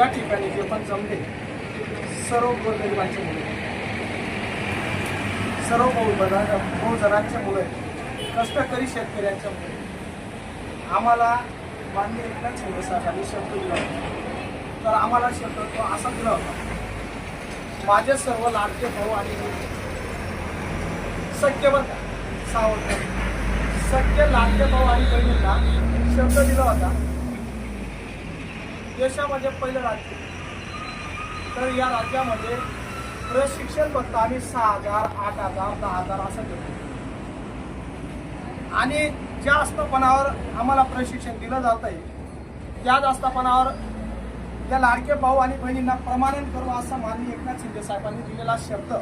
या ठिकाणी जे पण जमले सर्व गोरगरिबांचे मुलं. सर्व बहुजना बहुजनांचे मुलं कष्टकरी शेतकऱ्यांचे मुलं आम्हाला मान्य एकनाथ शिंदे साहेबांनी शब्द दिला होता? तर आम्हाला शब्द तो असा दिला होता माझे सर्व लाडके भाऊ आणि सख्य बघा सावरकर सावंत सख्य लाडके भाऊ आणि बहिणींना शब्द दिला होता देशामध्ये पहिलं राज्य. तर या राज्यामध्ये प्रशिक्षण फक्त आम्ही सहा हजार आठ हजार दहा हजार असं देतो. आणि ज्या आस्थापनावर आम्हाला प्रशिक्षण दिलं जात आहे त्याच आस्थापनावर त्या लाडके भाऊ आणि बहिणींना प्रमाणन करू असा माननीय एकनाथ शिंदे साहेबांनी दिलेला शब्द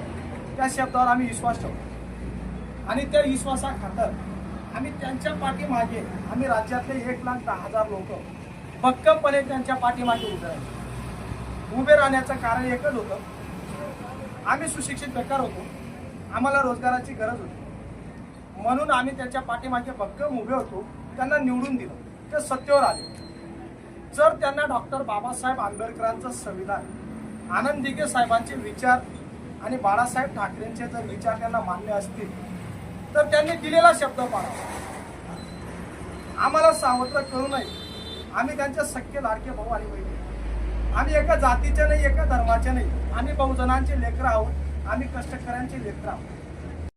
त्या शब्दावर आम्ही विश्वास ठेवतो. आणि त्या विश्वासाखातर आम्ही त्यांच्या पाठीमागे आम्ही राज्यातले एक लाख दहा हजार लोक भक्कमपणे त्यांच्या पाठीमागे उभे राहिले. उभे राहण्याचं कारण एकच होतं. आम्ही सुशिक्षित बेकार होतो. आम्हाला रोजगाराची गरज होती. म्हणून आम्ही त्याच्या पाठीमागे भक्कम उभे होतो. त्यांना निवडून दिलं. ते सत्तेवर आले. जर त्यांना डॉक्टर बाबासाहेब आंबेडकरांचं संविधान आनंद दिघे साहेबांचे विचार आणि बाळासाहेब ठाकरेंचे जर विचार त्यांना मान्य असतील तर त्यांनी दिलेला शब्द पाळावा आम्हाला सावत्र करू नये. आम्ही त्यांच्या सख्य लाडके भाऊ आणि बहिणी आम्ही एका जातीच्या नाही एका धर्माच्या नाही. आम्ही बहुजनांचे लेकरं आहोत. आम्ही कष्टकऱ्यांचे लेकरं आहोत.